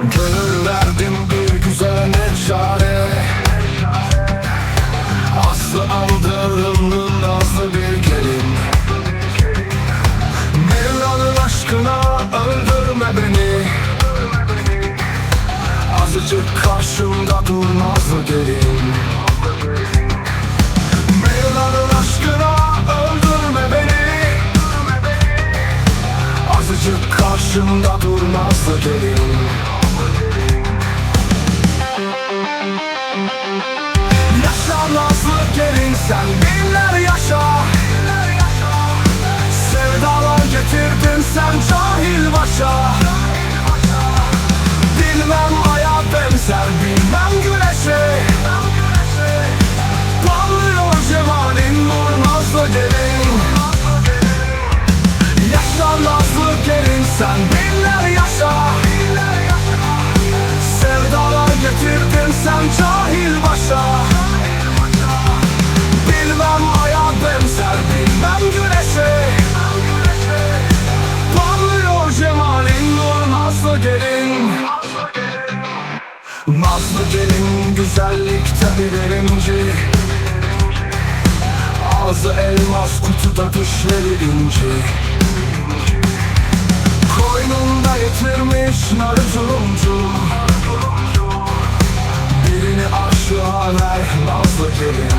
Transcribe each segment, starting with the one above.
Gönül verdim bir güzele çare. Aslı aldırımlı nazlı bir gelin. Mevla'nın aşkına öldürme beni. Azıcık karşımda dur nazlı gelin. Mevla'nın aşkına öldürme beni. Azıcık karşımda dur nazlı gelin nazlı gelin Nazlı gelin güzellikte birinci Ağzı elmas kutuda dişleri inci Koynunda yitirmiş narı turuncu. Birini aşığa ver nazlı gelin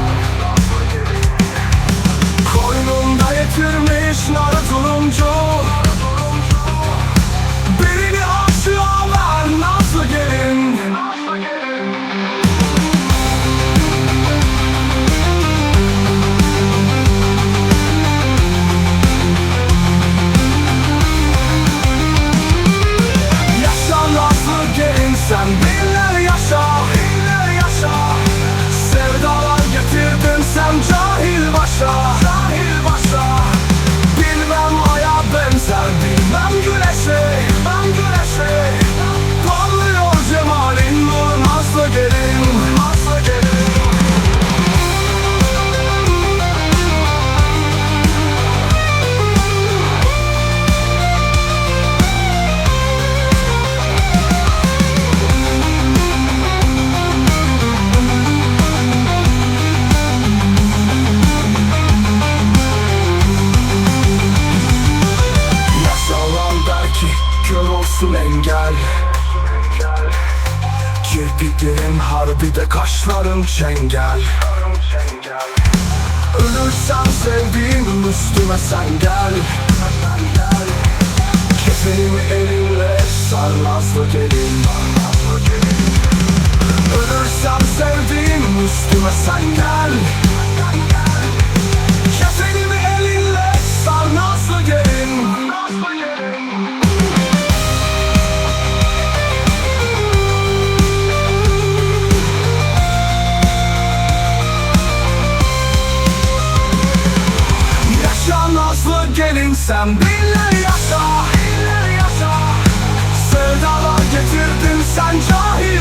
Koynunda yitirmiş narı turuncu gelin sen olsun engel. Kirpiklerin harbi de kaşların çengel. Ölürsem sevdiğim üstüme sen gel. Kefenimi elinle sar gelin. Ölürsem sevdiğim üstüme sen gel sen Binler yaşa Sevdalar getirdin sen cahil